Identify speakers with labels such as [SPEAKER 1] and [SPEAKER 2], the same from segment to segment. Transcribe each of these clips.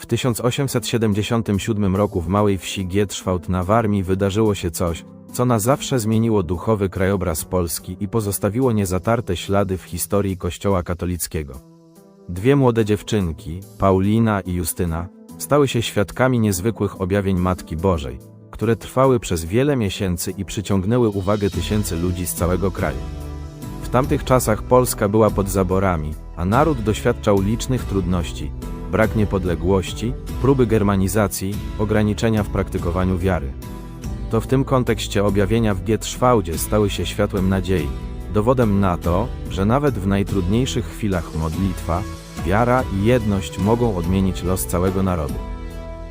[SPEAKER 1] W 1877 roku w małej wsi Gietrzwałt na Warmii wydarzyło się coś, co na zawsze zmieniło duchowy krajobraz Polski i pozostawiło niezatarte ślady w historii Kościoła katolickiego. Dwie młode dziewczynki, Paulina i Justyna, stały się świadkami niezwykłych objawień Matki Bożej, które trwały przez wiele miesięcy i przyciągnęły uwagę tysięcy ludzi z całego kraju. W tamtych czasach Polska była pod zaborami, a naród doświadczał licznych trudności, brak niepodległości, próby germanizacji, ograniczenia w praktykowaniu wiary. To w tym kontekście objawienia w Gietrzwałdzie stały się światłem nadziei, dowodem na to, że nawet w najtrudniejszych chwilach modlitwa, wiara i jedność mogą odmienić los całego narodu.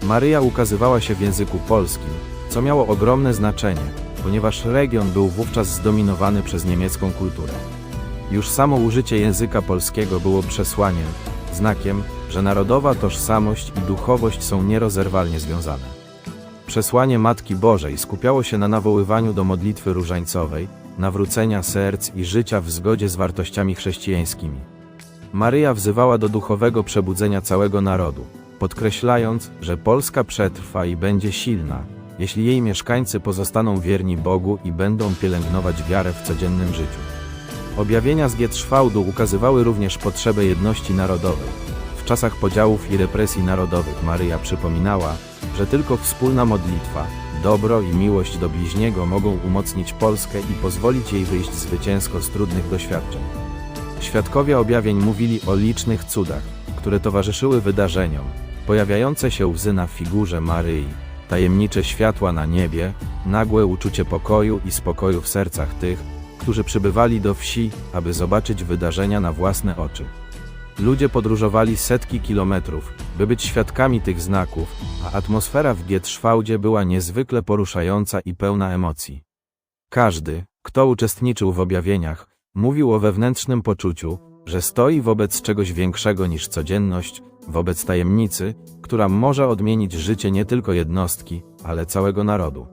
[SPEAKER 1] Maryja ukazywała się w języku polskim, co miało ogromne znaczenie, ponieważ region był wówczas zdominowany przez niemiecką kulturę. Już samo użycie języka polskiego było przesłaniem, znakiem, że narodowa tożsamość i duchowość są nierozerwalnie związane. Przesłanie Matki Bożej skupiało się na nawoływaniu do modlitwy różańcowej, nawrócenia serc i życia w zgodzie z wartościami chrześcijańskimi. Maryja wzywała do duchowego przebudzenia całego narodu, podkreślając, że Polska przetrwa i będzie silna, jeśli jej mieszkańcy pozostaną wierni Bogu i będą pielęgnować wiarę w codziennym życiu. Objawienia z Gietrzwałdu ukazywały również potrzebę jedności narodowej. Czasach podziałów i represji narodowych Maryja przypominała, że tylko wspólna modlitwa, dobro i miłość do bliźniego mogą umocnić Polskę i pozwolić jej wyjść zwycięsko z trudnych doświadczeń. Świadkowie objawień mówili o licznych cudach, które towarzyszyły wydarzeniom, pojawiające się łzy na figurze Maryi, tajemnicze światła na niebie, nagłe uczucie pokoju i spokoju w sercach tych, którzy przybywali do wsi, aby zobaczyć wydarzenia na własne oczy. Ludzie podróżowali setki kilometrów, by być świadkami tych znaków, a atmosfera w Gietrzwałdzie była niezwykle poruszająca i pełna emocji. Każdy, kto uczestniczył w objawieniach, mówił o wewnętrznym poczuciu, że stoi wobec czegoś większego niż codzienność, wobec tajemnicy, która może odmienić życie nie tylko jednostki, ale całego narodu.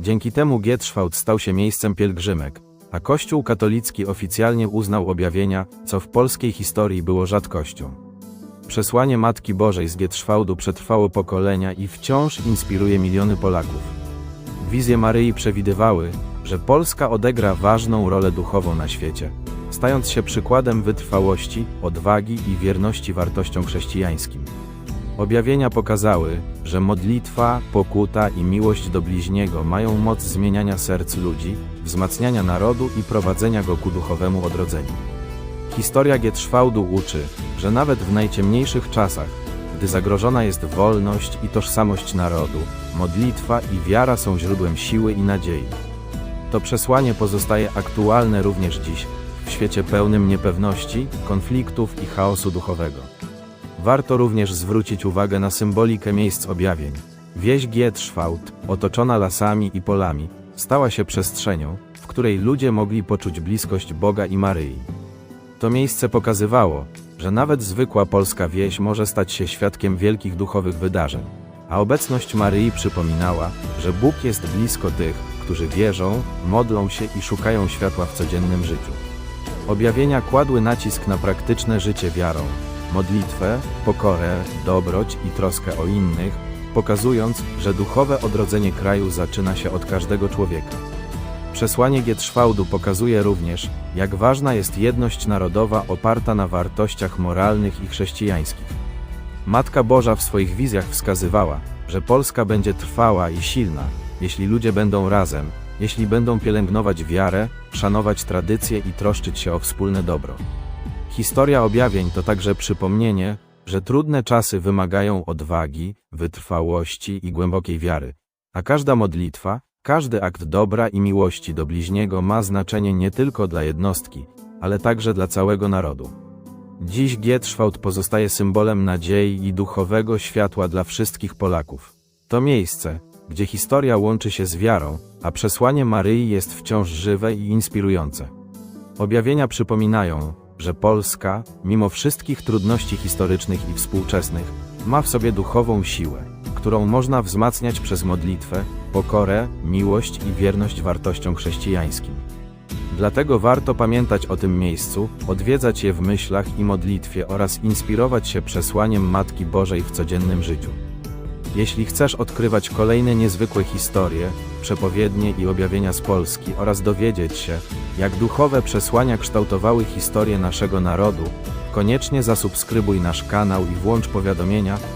[SPEAKER 1] Dzięki temu Gietrzwałd stał się miejscem pielgrzymek, a Kościół katolicki oficjalnie uznał objawienia, co w polskiej historii było rzadkością. Przesłanie Matki Bożej z Gietrzwałdu przetrwało pokolenia i wciąż inspiruje miliony Polaków. Wizje Maryi przewidywały, że Polska odegra ważną rolę duchową na świecie, stając się przykładem wytrwałości, odwagi i wierności wartościom chrześcijańskim. Objawienia pokazały, że modlitwa, pokuta i miłość do bliźniego mają moc zmieniania serc ludzi, wzmacniania narodu i prowadzenia go ku duchowemu odrodzeniu. Historia Gietrzwałdu uczy, że nawet w najciemniejszych czasach, gdy zagrożona jest wolność i tożsamość narodu, modlitwa i wiara są źródłem siły i nadziei. To przesłanie pozostaje aktualne również dziś, w świecie pełnym niepewności, konfliktów i chaosu duchowego. Warto również zwrócić uwagę na symbolikę miejsc objawień. Wieś Gietrzwałd, otoczona lasami i polami, stała się przestrzenią, w której ludzie mogli poczuć bliskość Boga i Maryi. To miejsce pokazywało, że nawet zwykła polska wieś może stać się świadkiem wielkich duchowych wydarzeń, a obecność Maryi przypominała, że Bóg jest blisko tych, którzy wierzą, modlą się i szukają światła w codziennym życiu. Objawienia kładły nacisk na praktyczne życie wiarą, modlitwę, pokorę, dobroć i troskę o innych, pokazując, że duchowe odrodzenie kraju zaczyna się od każdego człowieka. Przesłanie Gietrzwałdu pokazuje również, jak ważna jest jedność narodowa oparta na wartościach moralnych i chrześcijańskich. Matka Boża w swoich wizjach wskazywała, że Polska będzie trwała i silna, jeśli ludzie będą razem, jeśli będą pielęgnować wiarę, szanować tradycje i troszczyć się o wspólne dobro. Historia objawień to także przypomnienie, że trudne czasy wymagają odwagi, wytrwałości i głębokiej wiary, a każda modlitwa, każdy akt dobra i miłości do bliźniego ma znaczenie nie tylko dla jednostki, ale także dla całego narodu. Dziś Gietrzwałd pozostaje symbolem nadziei i duchowego światła dla wszystkich Polaków. To miejsce, gdzie historia łączy się z wiarą, a przesłanie Maryi jest wciąż żywe i inspirujące. Objawienia przypominają, że Polska, mimo wszystkich trudności historycznych i współczesnych, ma w sobie duchową siłę, którą można wzmacniać przez modlitwę, pokorę, miłość i wierność wartościom chrześcijańskim. Dlatego warto pamiętać o tym miejscu, odwiedzać je w myślach i modlitwie oraz inspirować się przesłaniem Matki Bożej w codziennym życiu. Jeśli chcesz odkrywać kolejne niezwykłe historie, przepowiednie i objawienia z Polski oraz dowiedzieć się, jak duchowe przesłania kształtowały historię naszego narodu, koniecznie zasubskrybuj nasz kanał i włącz powiadomienia,